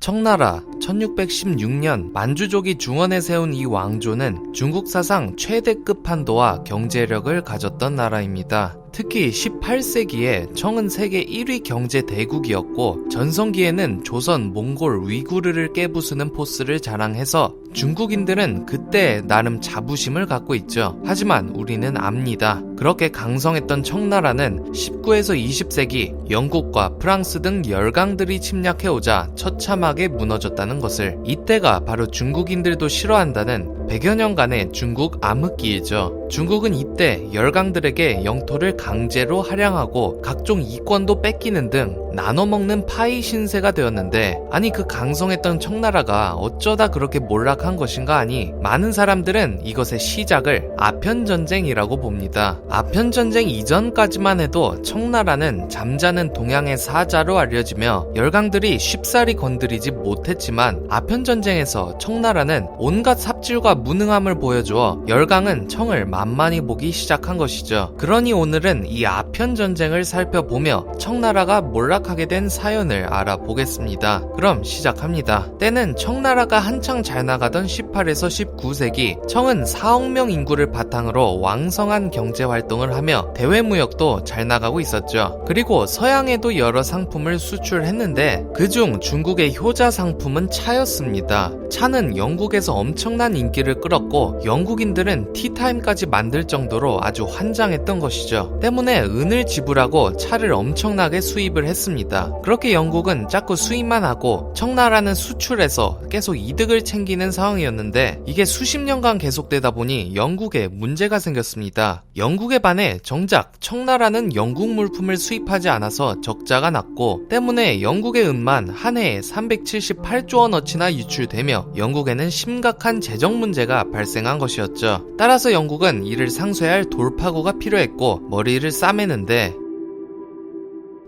청나라 1616년 만주족이 중원에 세운 이 왕조는 중국 사상 최대급 판도와 경제력을 가졌던 나라입니다. 특히 18세기에 청은 세계 1위 경제 대국이었고 전성기에는 조선, 몽골, 위구르를 깨부수는 포스를 자랑해서 중국인들은 그때 나름 자부심을 갖고 있죠. 하지만 우리는 압니다. 그렇게 강성했던 청나라는 19에서 20세기 영국과 프랑스 등 열강들이 침략해오자 처참하게 무너졌다는 것을 이때가 바로 중국인들도 싫어한다는 100여 년간의 중국 암흑기이죠. 중국은 이때 열강들에게 영토를 강제로 할양하고 각종 이권도 뺏기는 등 나눠먹는 파이 신세가 되었는데 아니 그 강성했던 청나라가 어쩌다 그렇게 몰락 한 것인가 하니 많은 사람들은 이것의 시작을 아편전쟁이라고 봅니다. 아편전쟁 이전까지만 해도 청나라는 잠자는 동양의 사자로 알려지며 열강들이 쉽사리 건드리지 못했지만 아편전쟁에서 청나라는 온갖 삽질과 무능함을 보여주어 열강은 청을 만만히 보기 시작한 것이죠. 그러니 오늘은 이 아편전쟁을 살펴보며 청나라가 몰락하게 된 사연을 알아보겠습니다. 그럼 시작합니다. 때는 청나라가 한창 잘 나가 던 18에서 19세기 청은 4억 명 인구를 바탕으로 왕성한 경제 활동을 하며 대외 무역도 잘 나가고 있었죠. 그리고 서양에도 여러 상품을 수출했는데 그중 중국의 효자 상품은 차였습니다. 차는 영국에서 엄청난 인기를 끌었고 영국인들은 티타임까지 만들 정도로 아주 환장했던 것이죠. 때문에 은을 지불하고 차를 엄청나게 수입을 했습니다. 그렇게 영국은 자꾸 수입만 하고 청나라는 수출해서 계속 이득을 챙기는 상황이었는데 이게 수십 년간 계속되다 보니 영국에 문제가 생겼습니다. 영국에 반해 정작 청나라는 영국 물품을 수입하지 않아서 적자가 났고 때문에 영국의 은만 한 해에 378조 원어치나 유출되며 영국에는 심각한 재정 문제가 발생한 것이었죠. 따라서 영국은 이를 상쇄할 돌파구가 필요했고 머리를 싸매는데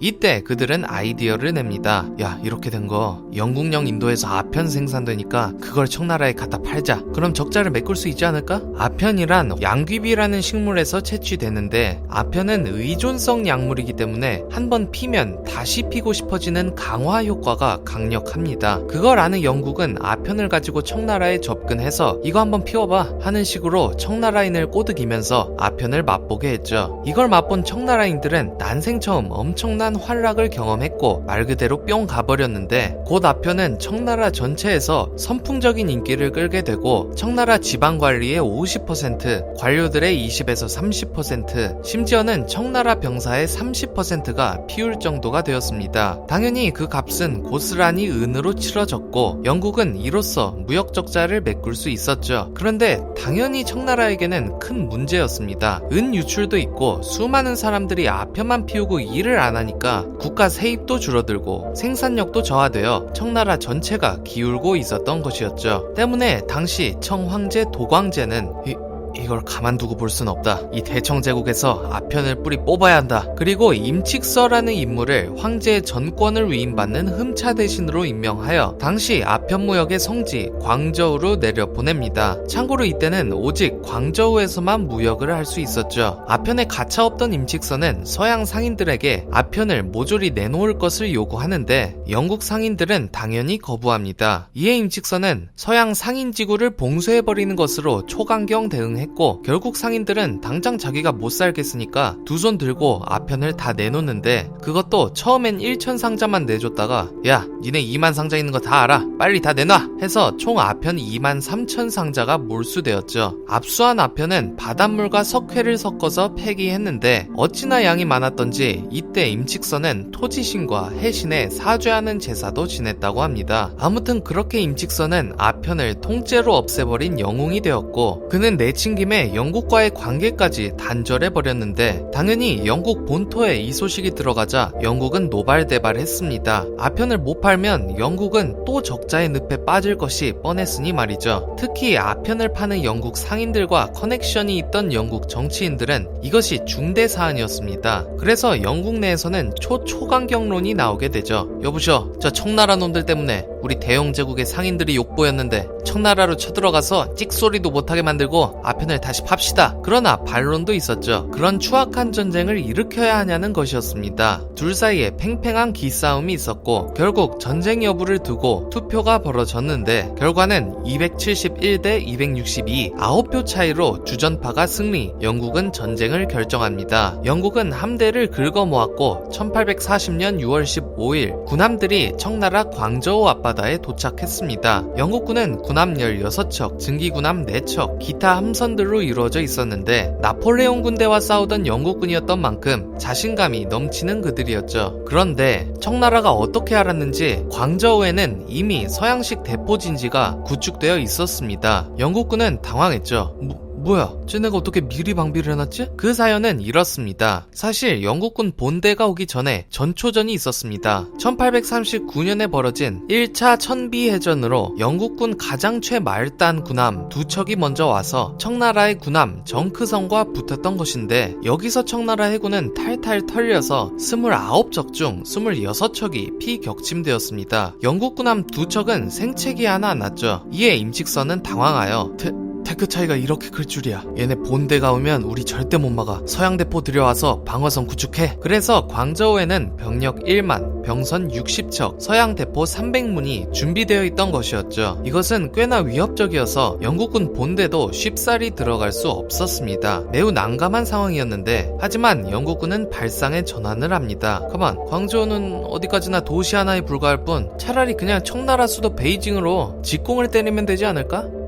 이때 그들은 아이디어를 냅니다. 야, 이렇게 된 거 영국령 인도에서 아편 생산되니까 그걸 청나라에 갖다 팔자. 그럼 적자를 메꿀 수 있지 않을까? 아편이란 양귀비라는 식물에서 채취되는데 아편은 의존성 약물이기 때문에 한 번 피면 다시 피고 싶어지는 강화 효과가 강력합니다. 그걸 아는 영국은 아편을 가지고 청나라에 접근해서 이거 한번 피워봐 하는 식으로 청나라인을 꼬드기면서 아편을 맛보게 했죠. 이걸 맛본 청나라인들은 난생 처음 엄청난 환락을 경험했고 말 그대로 뿅 가버렸는데 곧 아편은 청나라 전체에서 선풍적인 인기를 끌게 되고 청나라 지방 관리의 50%, 관료들의 20에서 30%, 심지어는 청나라 병사의 30%가 피울 정도가 되었습니다. 당연히 그 값은 고스란히 은으로 치러졌고 영국은 이로써 무역 적자를 메꿀 수 있었죠. 그런데 당연히 청나라에게는 큰 문제였습니다. 은 유출도 있고 수많은 사람들이 아편만 피우고 일을 안 하니까 국가 세입도 줄어들고 생산력도 저하되어 청나라 전체가 기울고 있었던 것이었죠. 때문에 당시 청황제 도광제는 이, 이걸 가만두고 볼 순 없다. 이 대청 제국에서 아편을 뿌리 뽑아야 한다. 그리고 임칙서라는 인물을 황제의 전권을 위임받는 흠차 대신으로 임명하여 당시 아편 무역의 성지 광저우로 내려 보냅니다. 참고로 이때는 오직 광저우에서만 무역을 할 수 있었죠. 아편에 가차 없던 임칙서는 서양 상인들에게 아편을 모조리 내놓을 것을 요구하는데 영국 상인들은 당연히 거부합니다. 이에 임칙서는 서양 상인 지구를 봉쇄해버리는 것으로 초강경 대응해 했고 결국 상인들은 당장 자기가 못 살겠으니까 두 손 들고 아편을 다 내놓는데 그것도 처음엔 1천 상자만 내줬다가 야 니네 2만 상자 있는 거 다 알아. 빨리 다 내놔. 해서 총 아편 2만 3천 상자가 몰수되었죠. 압수한 아편은 바닷물과 석회를 섞어서 폐기했는데 어찌나 양이 많았던지 이때 임칙선은 토지신과 해신에 사죄하는 제사도 지냈다고 합니다. 아무튼 그렇게 임칙선은 아편을 통째로 없애버린 영웅이 되었고 그는 내 친 김에 영국과의 관계까지 단절해버렸는데 당연히 영국 본토에 이 소식이 들어가자 영국은 노발대발했습니다. 아편을 못 팔면 영국은 또 적자의 늪에 빠질 것이 뻔했으니 말이죠. 특히 아편을 파는 영국 상인들과 커넥션이 있던 영국 정치인들은 이것이 중대 사안이었습니다. 그래서 영국 내에서는 초초강경론이 나오게 되죠. 여보쇼, 저 청나라 놈들 때문에 우리 대영 제국의 상인들이 욕보였는데 청나라로 쳐들어가서 찍소리도 못하게 만들고 아편을 다시 팝시다. 그러나 반론도 있었죠. 그런 추악한 전쟁을 일으켜야 하냐는 것이었습니다. 둘 사이에 팽팽한 기싸움이 있었고 결국 전쟁 여부를 두고 투표가 벌어졌는데 결과는 271대 262 9표 차이로 주전파가 승리 영국은 전쟁을 결정합니다. 영국은 함대를 긁어 모았고 1840년 6월 15일 군함들이 청나라 광저우 앞바다 에 도착했습니다. 영국군은 군함 16척, 증기군함 4척, 기타 함선들로 이루어져 있었는데 나폴레옹 군대와 싸우던 영국군이었던 만큼 자신감이 넘치는 그들이었죠. 그런데 청나라가 어떻게 알았는지 광저우에는 이미 서양식 대포 진지가 구축되어 있었습니다. 영국군은 당황했죠. 뭐, 뭐야? 쟤네가 어떻게 미리 방비를 해놨지? 그 사연은 이렇습니다. 사실 영국군 본대가 오기 전에 전초전이 있었습니다. 1839년에 벌어진 1차 천비해전으로 영국군 가장 최말단 군함 두 척이 먼저 와서 청나라의 군함 정크성과 붙었던 것인데 여기서 청나라 해군은 탈탈 털려서 29척 중 26척이 피격침되었습니다. 영국 군함 두 척은 생채기 하나 안 났죠. 이에 임칙선은 당황하여 태, 테크 차이가 이렇게 클 줄이야. 얘네 본대가 오면 우리 절대 못 막아. 서양대포 들여와서 방어선 구축해. 그래서 광저우에는 병력 1만, 병선 60척, 서양대포 300문이 준비되어 있던 것이었죠. 이것은 꽤나 위협적이어서 영국군 본대도 쉽사리 들어갈 수 없었습니다. 매우 난감한 상황이었는데, 하지만 영국군은 발상에 전환을 합니다. 가만, 광저우는 어디까지나 도시 하나에 불과할 뿐, 차라리 그냥 청나라 수도 베이징으로 직공을 때리면 되지 않을까?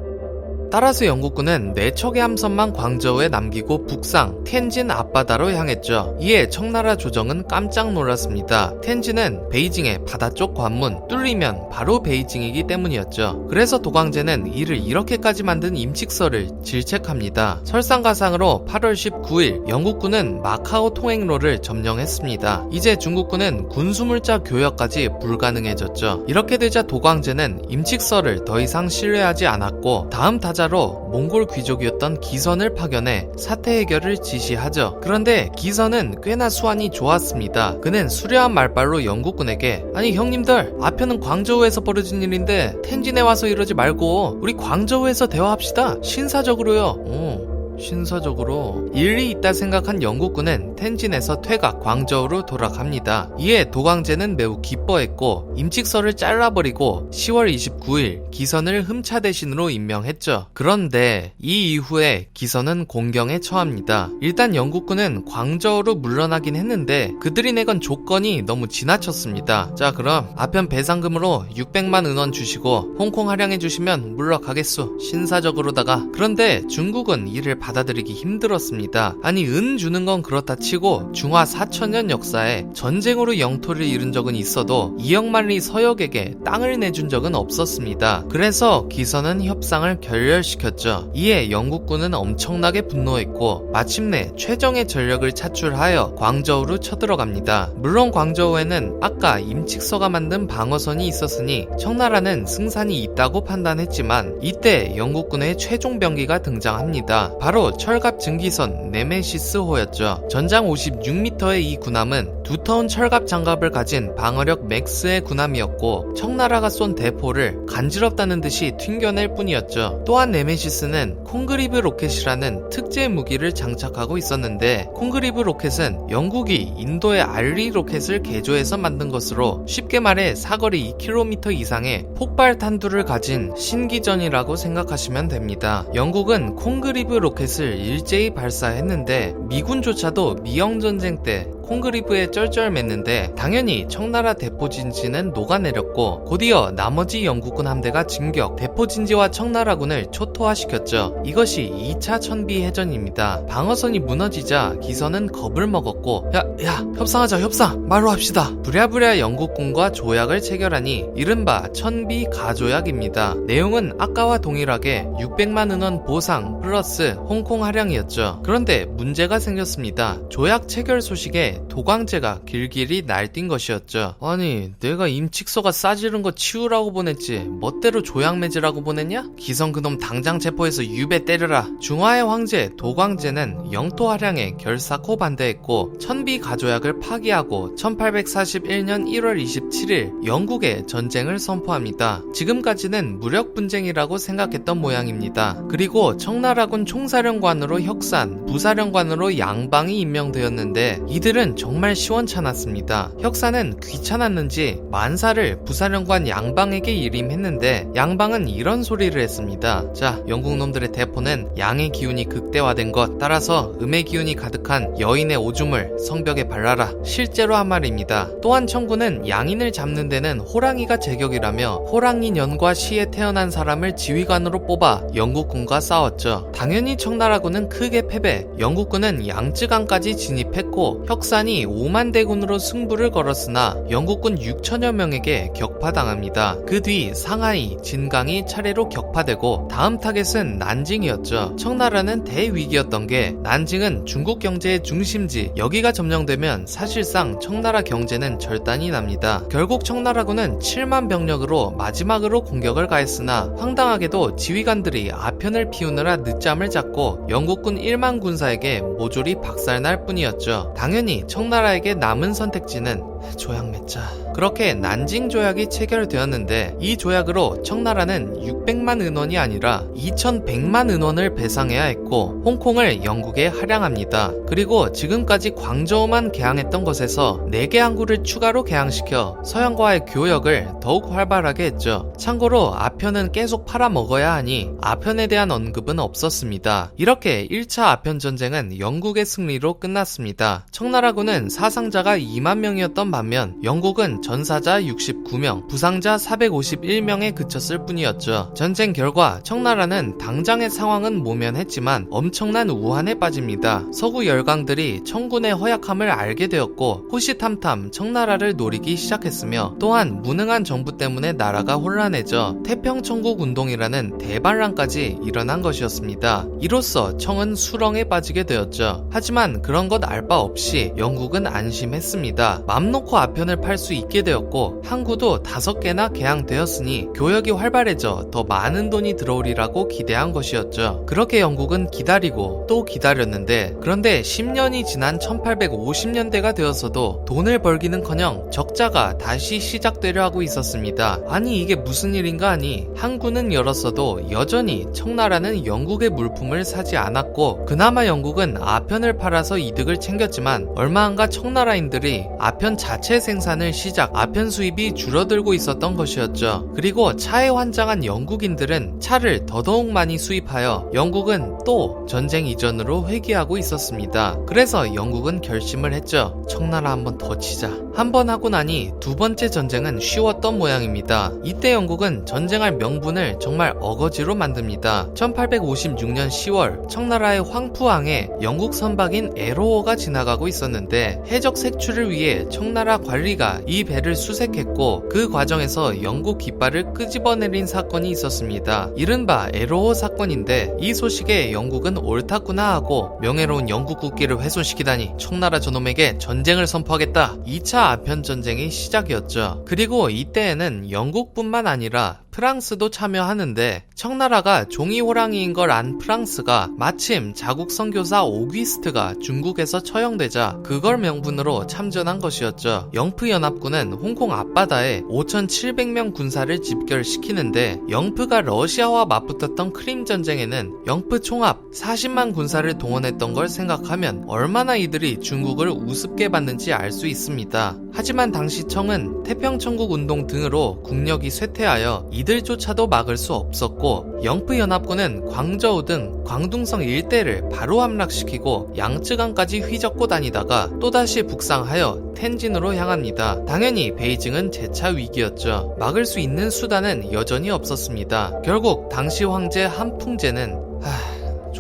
따라서 영국군은 4척의 함선만 광저우에 남기고 북상 텐진 앞바다로 향했죠. 이에 청나라 조정은 깜짝 놀랐습니다. 텐진은 베이징의 바다 쪽 관문 뚫리면 바로 베이징이기 때문이었죠. 그래서 도광제는 이를 이렇게까지 만든 임칙서를 질책합니다. 설상가상으로 8월 19일 영국군은 마카오 통행로를 점령했습니다. 이제 중국군은 군수물자 교역까지 불가능해졌죠. 이렇게 되자 도광제는 임칙서를 더 이상 신뢰하지 않았고 다음 타자 타자로 몽골 귀족이었던 기선을 파견해 사태 해결을 지시하죠. 그런데 기선은 꽤나 수완이 좋았습니다. 그는 수려한 말발로 영국군에게 아니 형님들 아편은 광저우에서 벌어진 일인데 텐진에 와서 이러지 말고 우리 광저우에서 대화합시다. 신사적으로요. 오. 신사적으로 일리 있다 생각한 영국군은 텐진에서 퇴각 광저우로 돌아갑니다. 이에 도광제는 매우 기뻐했고 임칙서를 잘라버리고 10월 29일 기선을 흠차 대신으로 임명했죠. 그런데 이 이후에 기선은 공경에 처합니다. 일단 영국군은 광저우로 물러나긴 했는데 그들이 내건 조건이 너무 지나쳤습니다. 자 그럼 아편 배상금으로 600만 은원 주시고 홍콩 할양해 주시면 물러가겠소. 신사적으로다가 그런데 중국은 이를 받아들이기 힘들었습니다. 아니 은 주는 건 그렇다 치고 중화 4천년 역사에 전쟁으로 영토를 잃은 적은 있어도 이영만리 서역에게 땅을 내준 적은 없었습니다. 그래서 기선은 협상을 결렬시켰죠. 이에 영국군은 엄청나게 분노했고 마침내 최정의 전력을 차출하여 광저우로 쳐들어갑니다. 물론 광저우에는 아까 임칙서가 만든 방어선이 있었으니 청나라는 승산이 있다고 판단했지만 이때 영국군의 최종 병기가 등장합니다. 바로 철갑 증기선 네메시스호였죠. 전장 56m의 이 군함은 두터운 철갑 장갑을 가진 방어력 맥스의 군함이었고 청나라가 쏜 대포를 간지럽다는 듯이 튕겨낼 뿐이었죠. 또한 네메시스는 콩그리브 로켓이라는 특제 무기를 장착하고 있었는데 콩그리브 로켓은 영국이 인도의 알리 로켓을 개조해서 만든 것으로 쉽게 말해 사거리 2km 이상의 폭발 탄두를 가진 신기전이라고 생각하시면 됩니다. 영국은 콩그리브 로켓을 일제히 발사했는데 미군조차도 미영전쟁 때 콩그리브에 쩔쩔 맸는데 당연히 청나라 대포진지는 녹아내렸고 곧이어 나머지 영국군 함대가 진격 대포진지와 청나라군을 초토화시켰죠. 이것이 2차 천비해전입니다. 방어선이 무너지자 기선은 겁을 먹었고 야야 협상하자 협상 말로 합시다. 부랴부랴 영국군과 조약을 체결하니 이른바 천비 가조약입니다. 내용은 아까와 동일하게 600만 은원 보상 플러스 홍콩 할양이었죠. 그런데 문제가 생겼습니다. 조약 체결 소식에 도광제가 길길이 날뛴 것이었죠. 아니, 내가 임칙서가 싸지른 거 치우라고 보냈지. 멋대로 조약매질하고 보냈냐? 기성 그놈 당장 체포해서 유배 때려라. 중화의 황제 도광제는 영토 할양에 결사코 반대했고 천비 가조약을 파기하고 1841년 1월 27일 영국에 전쟁을 선포합니다. 지금까지는 무력 분쟁이라고 생각했던 모양입니다. 그리고 청나라군 총사령관으로 혁산, 부사령관으로 양방이 임명되었는데 이들은 정말 시원찮았습니다. 혁산은 귀찮았는지 만사를 부사령관 양방에게 일임했는데 양방은 이런 소리를 했습니다. 자, 영국 놈들의 대포는 양의 기운이 극대화된 것 따라서 음의 기운이 가득한 여인의 오줌을 성벽에 발라라. 실제로 한 말입니다. 또한 청구는 양인을 잡는 데는 호랑이가 제격이라며 호랑이 년과 시에 태어난 사람을 지휘관으로 뽑아 영국군과 싸웠죠. 당연히 청나라군은 크게 패배, 영국군은 양쯔강까지 진입했고 혁 산이 5만 대군으로 승부를 걸었으나 영국군 6천여 명에게 격파당합니다. 그 뒤 상하이, 진강이 차례로 격파되고 다음 타겟은 난징이었죠. 청나라는 대위기였던 게 난징은 중국 경제의 중심지, 여기가 점령되면 사실상 청나라 경제는 절단이 납니다. 결국 청나라군은 7만 병력으로 마지막으로 공격을 가했으나 황당하게도 지휘관들이 아편을 피우느라 늦잠을 잤고 영국군 1만 군사에게 모조리 박살날 뿐이었죠. 당연히 청나라에게 남은 선택지는 조약 맺자. 그렇게 난징 조약이 체결되었는데 이 조약으로 청나라는 600만 은원이 아니라 2100만 은원을 배상해야 했고 홍콩을 영국에 할양합니다. 그리고 지금까지 광저우만 개항했던 것에서 4개 항구를 추가로 개항시켜 서양과의 교역을 더욱 활발하게 했죠. 참고로 아편은 계속 팔아먹어야 하니 아편에 대한 언급은 없었습니다. 이렇게 1차 아편 전쟁은 영국의 승리로 끝났습니다. 청나라군은 사상자가 2만 명이었던 반면 영국은 전사자 69명, 부상자 451명에 그쳤을 뿐이었죠. 전쟁 결과 청나라는 당장의 상황은 모면했지만 엄청난 우환에 빠집니다. 서구 열강들이 청군의 허약함을 알게 되었고 호시탐탐 청나라를 노리기 시작했으며 또한 무능한 정부 때문에 나라가 혼란해져 태평천국 운동이라는 대반란까지 일어난 것이었습니다. 이로써 청은 수렁에 빠지게 되었죠. 하지만 그런 것 알 바 없이 영국은 안심했습니다. 맘 놓고 아편을 팔 수 있게 되었고 항구도 다섯 개나 개항되었으니 교역이 활발해져 더 많은 돈이 들어오리라고 기대한 것이었죠. 그렇게 영국은 기다리고 또 기다렸는데 그런데 10년이 지난 1850년대가 되었어도 돈을 벌기는커녕 적자가 다시 시작되려 하고 있었습니다. 아니 이게 무슨 일인가 하니 항구는 열었어도 여전히 청나라는 영국의 물품을 사지 않았고 그나마 영국은 아편을 팔아서 이득을 챙겼지만 얼마 안가 청나라인들이 아편 자체 생산을 시작 아편 수입이 줄어들고 있었던 것이었죠. 그리고 차에 환장한 영국인들은 차를 더더욱 많이 수입하여 영국은 또 전쟁 이전으로 회귀하고 있었습니다. 그래서 영국은 결심을 했죠. 청나라 한번 더 치자. 한번 하고 나니 두 번째 전쟁은 쉬웠던 모양입니다. 이때 영국은 전쟁할 명분을 정말 어거지로 만듭니다. 1856년 10월 청나라의 황푸항에 영국 선박인 에로호가 지나가고 있었는데 해적 색출을 위해 청나라 관리가 이 배를 수색했고 그 과정에서 영국 깃발을 끄집어내린 사건이 있었습니다. 이른바 에로호 사건인데 이 소식에 영국은 옳았구나 하고 명예로운 영국 국기를 훼손시키다니 청나라 저놈에게 전쟁을 선포하겠다. 2차 아편 전쟁이 시작이었죠. 그리고 이때에는 영국뿐만 아니라 프랑스도 참여하는데 청나라가 종이 호랑이인 걸 안 프랑스가 마침 자국 선교사 오귀스트가 중국에서 처형되자 그걸 명분으로 참전한 것이었죠. 영프 연합군은 홍콩 앞바다에 5,700명 군사를 집결시키는데 영프가 러시아와 맞붙었던 크림 전쟁에는 영프 총합 40만 군사를 동원했던 걸 생각하면 얼마나 이들이 중국을 우습게 봤는지 알 수 있습니다. 하지만 당시 청은 태평천국 운동 등으로 국력이 쇠퇴하여 이들조차도 막을 수 없었고 영프 연합군은 광저우 등 광둥성 일대를 바로 함락시키고 양쯔강까지 휘젓고 다니다가 또다시 북상하여 텐진으로 향합니다. 당연히 베이징은 재차 위기였죠. 막을 수 있는 수단은 여전히 없었습니다. 결국 당시 황제 한풍제는 하...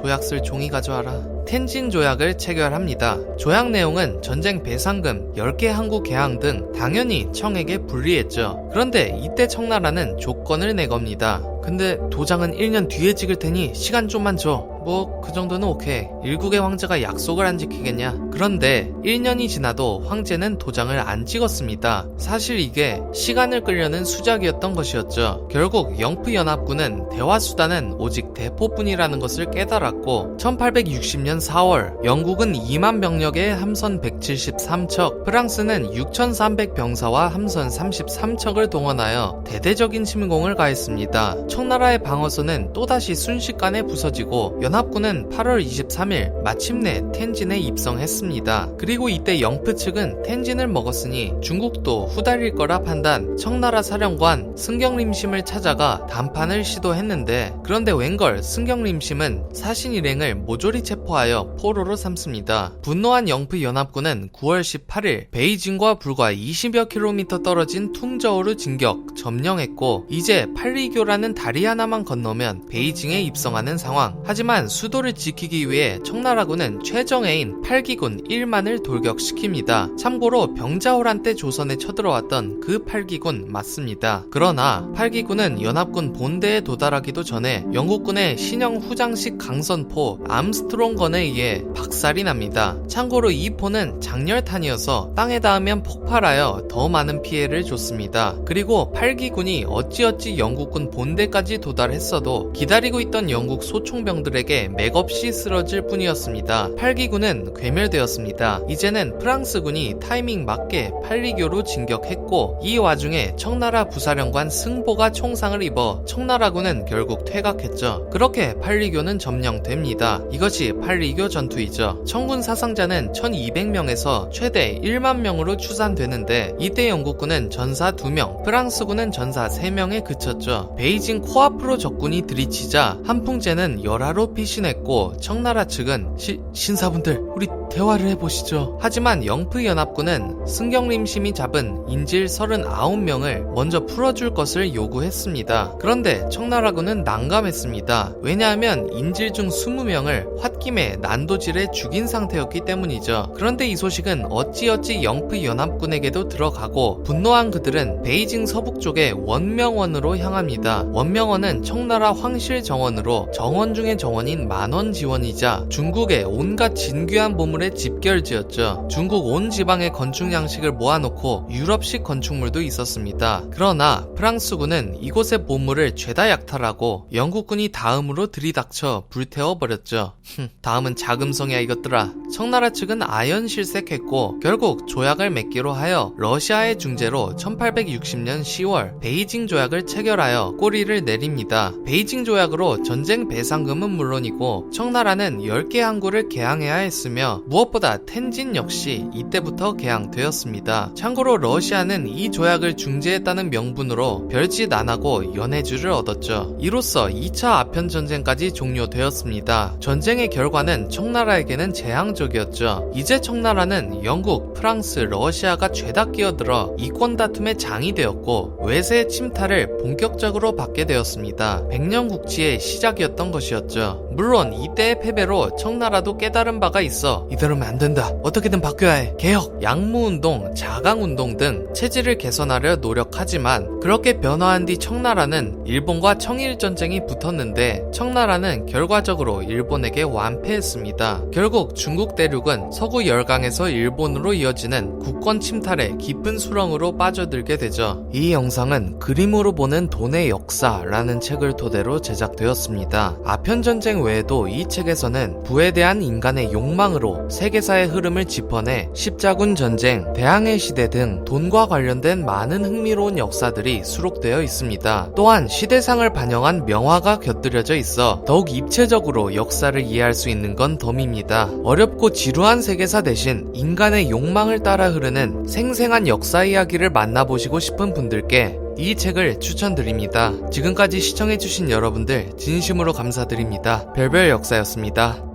조약 쓸 종이 가져와라. 텐진 조약을 체결합니다. 조약 내용은 전쟁 배상금, 10개 항구 개항 등 당연히 청에게 불리했죠. 그런데 이때 청나라는 조건을 내겁니다. 근데 도장은 1년 뒤에 찍을 테니 시간 좀만 줘. 뭐 그 정도는 오케이. 일국의 황제가 약속을 안 지키겠냐? 그런데 1년이 지나도 황제는 도장을 안 찍었습니다. 사실 이게 시간을 끌려는 수작이었던 것이었죠. 결국 영프연합군은 대화수단은 오직 대포뿐이라는 것을 깨달았고 1860년 4월 영국은 2만 병력의 함선 173척, 프랑스는 6,300 병사와 함선 33척을 동원하여 대대적인 침공을 가했습니다. 청나라의 방어선은 또다시 순식간에 부서지고 연 합군은 8월 23일 마침내 텐진에 입성했습니다. 그리고 이때 영프 측은 텐진을 먹었으니 중국도 후달릴 거라 판단 청나라 사령관 승경림심을 찾아가談판을 시도했는데 그런데 웬걸 승경림심은 사신 일행을 모조리 체포하여 포로로 삼습니다. 분노한 영프 연합군은 9월 18일 베이징과 불과 20여 킬로미터 떨어진 퉁저우를 진격 점령했고 이제 팔리교라는 다리 하나만 건너면 베이징에 입성하는 상황. 하지만 수도를 지키기 위해 청나라군은 최정예인 8기군 1만을 돌격시킵니다. 참고로 병자호란 때 조선에 쳐들어왔던 그 8기군 맞습니다. 그러나 8기군은 연합군 본대에 도달하기도 전에 영국군의 신형 후장식 강선포 암스트롱건에 의해 박살이 납니다. 참고로 이 포는 장렬탄이어서 땅에 닿으면 폭발하여 더 많은 피해를 줬습니다. 그리고 8기군이 어찌어찌 영국군 본대까지 도달했어도 기다리고 있던 영국 소총병들에게 맥없이 쓰러질 뿐이었습니다. 8기군은 괴멸되었습니다. 이제는 프랑스군이 타이밍 맞게 8리교로 진격했고 이 와중에 청나라 부사령관 승보가 총상을 입어 청나라군은 결국 퇴각했죠. 그렇게 8리교는 점령됩니다. 이것이 8리교 전투이죠. 청군 사상자는 1200명에서 최대 1만 명으로 추산되는데 이때 영국군은 전사 2명, 프랑스군은 전사 3명에 그쳤죠. 베이징 코앞으로 적군이 들이치자 한풍제는 열화로 피 신했고 청나라 측은 시, 신사분들 우리 대화를 해보시죠. 하지만 영프 연합군은 승경림 심이 잡은 인질 39명을 먼저 풀어줄 것을 요구했습니다. 그런데 청나라군은 난감했습니다. 왜냐하면 인질 중 20명을 홧김에 난도질에 죽인 상태였기 때문이죠. 그런데 이 소식은 어찌어찌 영프 연합군에게도 들어가고 분노한 그들은 베이징 서북 쪽의 원명원으로 향합니다. 원명원은 청나라 황실 정원으로 정원 중의 정원인 만원 지원이자 중국의 온갖 진귀한 보물의 집결지였죠. 중국 온 지방의 건축 양식을 모아놓고 유럽식 건축물도 있었습니다. 그러나 프랑스군은 이곳의 보물을 죄다 약탈하고 영국군이 다음으로 들이닥쳐 불태워버렸죠. 다음은 자금성이야 이것들아. 청나라 측은 아연실색했고 결국 조약을 맺기로 하여 러시아의 중재로 1860년 10월 베이징 조약을 체결하여 꼬리를 내립니다. 베이징 조약으로 전쟁 배상금은 물론 이고 청나라는 10개 항구를 개항해야 했으며 무엇보다 텐진 역시 이때부터 개항되었습니다. 참고로 러시아는 이 조약을 중재했다는 명분으로 별짓 안 하고 연해주를 얻었죠. 이로써 2차 아편 전쟁까지 종료되었습니다. 전쟁의 결과는 청나라에게는 재앙적이었죠. 이제 청나라는 영국, 프랑스, 러시아가 죄다 끼어들어 이권 다툼의 장이 되었고 외세의 침탈을 본격적으로 받게 되었습니다. 백년국치의 시작이었던 것이었죠. 물론 이때의 패배로 청나라도 깨달은 바가 있어 이대로면 안 된다. 어떻게든 바뀌어야 해. 개혁, 양무운동, 자강운동 등 체질을 개선하려 노력하지만 그렇게 변화한 뒤 청나라는 일본과 청일전쟁이 붙었는데 청나라는 결과적으로 일본에게 완패했습니다. 결국 중국 대륙은 서구 열강에서 일본으로 이어지는 국권 침탈의 깊은 수렁으로 빠져들게 되죠. 이 영상은 그림으로 보는 돈의 역사라는 책을 토대로 제작되었습니다. 아편 전쟁 외에도 이 책에서는 부에 대한 인간의 욕망으로 세계사의 흐름을 짚어내 십자군 전쟁, 대항해 시대 등 돈과 관련된 많은 흥미로운 역사들이 수록되어 있습니다. 또한 시대상을 반영한 명화가 곁들여져 있어 더욱 입체적으로 역사를 이해할 수 있는 건 덤입니다. 어렵고 지루한 세계사 대신 인간의 욕망을 따라 흐르는 생생한 역사 이야기를 만나보시고 싶은 분들께 이 책을 추천드립니다. 지금까지 시청해주신 여러분들 진심으로 감사드립니다. 별별 역사였습니다.